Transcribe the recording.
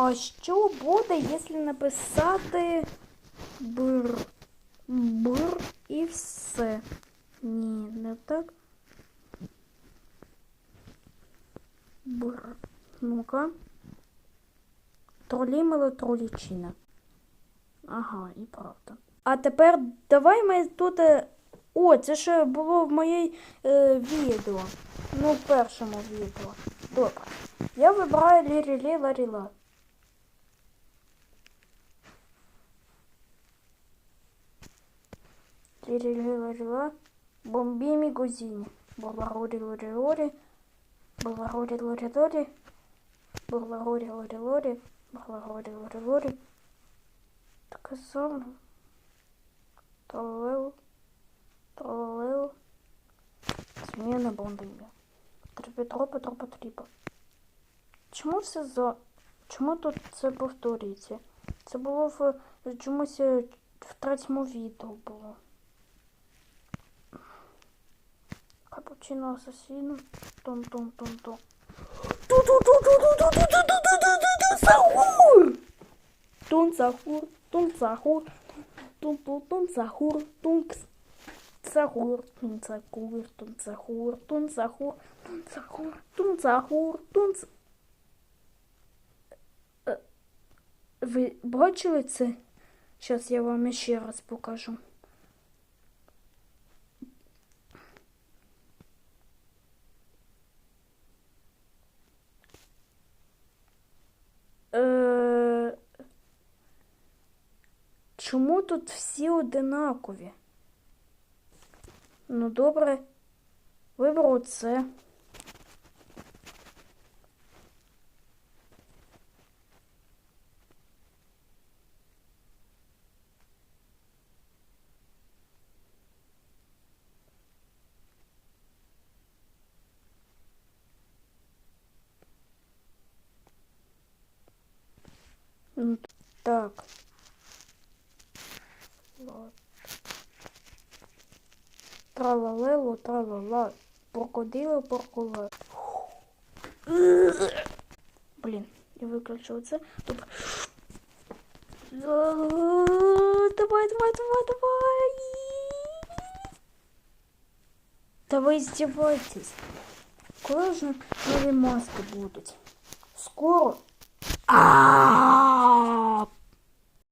А що буде, якщо написати бр, бр і все? Ні, не так. Бр. Ну-ка. Тролімело тролічина. Ага, і правда. А тепер давай ми тут. е, О, це ще було в моїй е, відео. Ну, в першому відео. Добре. Я вибираю лірі лірі ларіла. Бомбімі гузіні. Баларорі лорі лорі. Баларорі лорі лорі. Баларорі лорі лорі. Баларорі лорі лорі. Таке саме. Тролел. Тролел. Зміна бомбимі. Трипетро, Петро, Петріпа. Чому все за. Чому тут це повторюється? Це було в чомусь в третьому відео було. Капучино асасіно. Тон тон тон тон. Сахур! Тун сахур, тун сахур, тун тун тун сахур, тун. Сахур, тун сахур, тун сахур, тун сахур, тун сахур, тун сахур, тун Ви бачили це? Зараз я вам ще раз покажу. Е... Чому тут всі одинакові? Ну, добре. Виберу це. Ну, Так. Тралалело, тралала. Поркодило, поркола. Блін, я виключила це. Добре. Давай, давай, давай, давай. Та ви здівайтесь. Коли ж нові маски будуть? Скоро? А